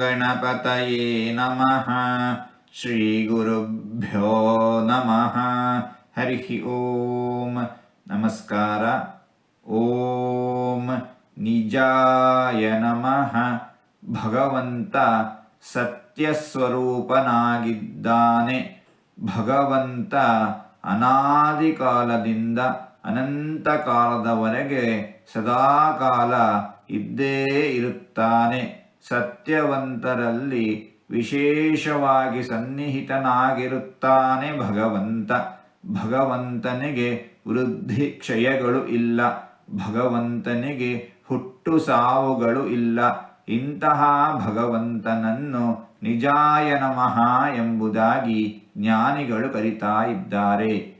ಗಣಪತಯೇ ನಮಃ ಶ್ರೀಗುರುಭ್ಯೋ ನಮಃ ಹರಿ ಓಂ ನಮಸ್ಕಾರ ಓಂ ನಿಜಾಯ ನಮಃ ಭಗವಂತ ಸತ್ಯಸ್ವರೂಪನಾಗಿದ್ದಾನೆ ಭಗವಂತ ಅನಾದಿ ಕಾಲದಿಂದ ಅನಂತ ಕಾಲದವರೆಗೆ ಸದಾಕಾಲ ಇದ್ದೇ ಇರುತ್ತಾನೆ। ಸತ್ಯವಂತರಲ್ಲಿ ವಿಶೇಷವಾಗಿ ಸನ್ನಿಹಿತನಾಗಿರುತ್ತಾನೆ ಭಗವಂತ. ಭಗವಂತನಿಗೆ ವೃದ್ಧಿ ಕ್ಷಯಗಳು ಇಲ್ಲ. ಭಗವಂತನಿಗೆ ಹುಟ್ಟು ಸಾವುಗಳು ಇಲ್ಲ. ಇಂತಹ ಭಗವಂತನನ್ನು ನಿಜಾಯ ನಮಃ ಎಂಬುದಾಗಿ ಜ್ಞಾನಿಗಳು ಕರಿತಾ ಇದ್ದಾರೆ.